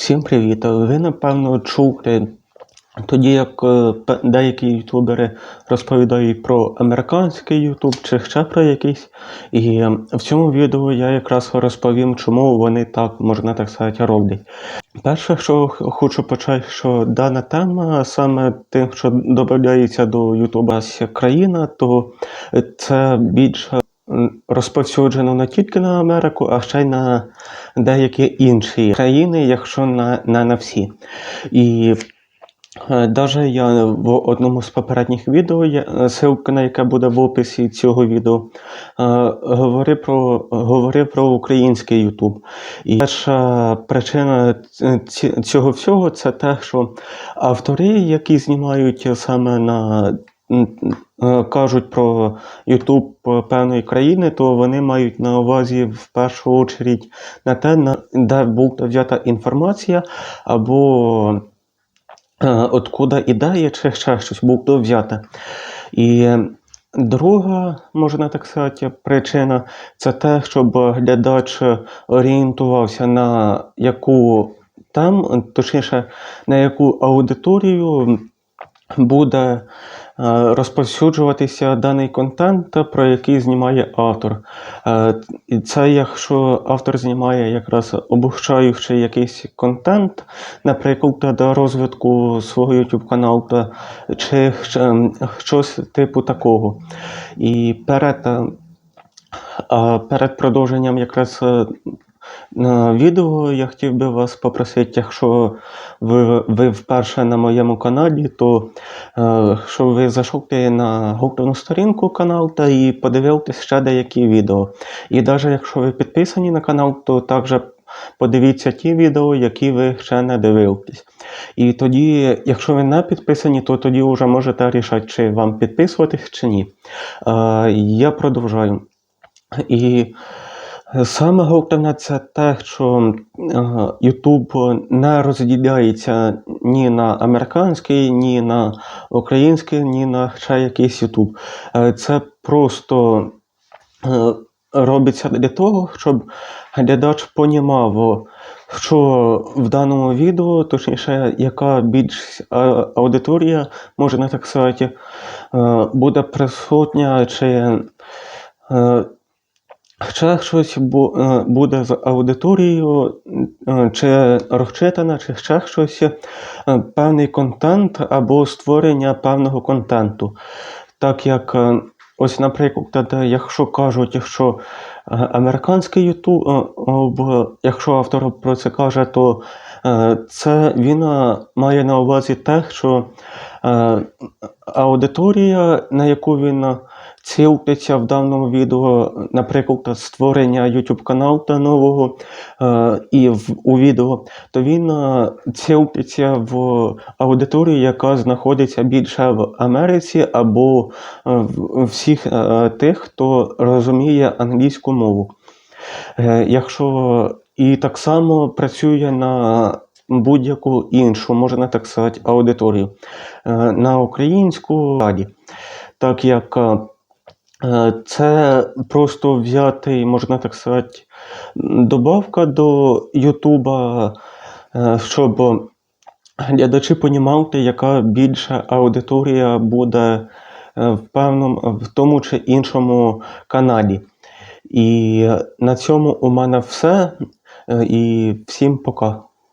Всім привіт! Ви напевно чули тоді, як е, деякі ютубери розповідають про американський ютуб чи ще про якийсь. І е, в цьому відео я якраз розповім, чому вони так, можна так сказати, роблять. Перше, що хочу почати, що дана тема саме тим, що додається до Ютуба країна, то це більше розповсюджено не тільки на Америку, а ще й на деякі інші країни, якщо не на всі. І навіть я в одному з попередніх відео, е, ссылка на яке буде в описі цього відео, е, говорив про, говорив про український Ютуб. І перша причина цього всього це те, що автори, які знімають саме на е, кажуть про Ютуб певної країни, то вони мають на увазі в першу чергу на те, де була взята інформація, або е, откуда ідея, чи ще щось було взяте. І друга, можна так сказати, причина це те, щоб глядач орієнтувався на яку тему, точніше, на яку аудиторію буде е, розповсюджуватися даний контент, про який знімає автор. Е, І це якщо автор знімає якраз обучаючий якийсь контент, наприклад, до розвитку свого YouTube каналу, чи щось типу такого. І перед, е, перед продовженням якраз е, на відео я хотів би вас попросити, якщо ви, ви вперше на моєму каналі, то е, щоб ви зайшли на головну сторінку каналу та і подивилися ще деякі відео. І навіть якщо ви підписані на канал, то також подивіться ті відео, які ви ще не дивились. І тоді, якщо ви не підписані, то тоді вже можете рішати, чи вам підписуватись чи ні. Е, я продовжую. І Саме головне це те, що е, YouTube не розділяється ні на американський, ні на український, ні на ще якийсь YouTube. Е, Це просто е, робиться для того, щоб глядач понімав, що в даному відео, точніше, яка більш е, аудиторія, можна так сказати, е, буде присутня чи. Ще щось е, буде з аудиторією, е, чи розчитане, чи ще щось, е, певний контент або створення певного контенту. Так як, ось, наприклад, якщо кажуть, що американський Ютуб, якщо автор про це каже, то це він має на увазі те, що аудиторія, на яку він е, в даному відео, наприклад, створення YouTube каналу та нового е, і в, у відео, то він е, цілиться в аудиторію, яка знаходиться більше в Америці або е, в всіх е, тих, хто розуміє англійську мову. Е, Якщо і так само працює на будь-яку іншу, можна так сказати, аудиторію Е, на українську раді, так як Е, Це просто взяти, можна так сказати, добавка до Ютуба, е, щоб глядачі понімали, яка більша аудиторія буде е, в певному, в тому чи іншому каналі. І на цьому у мене все. Е, І всім пока.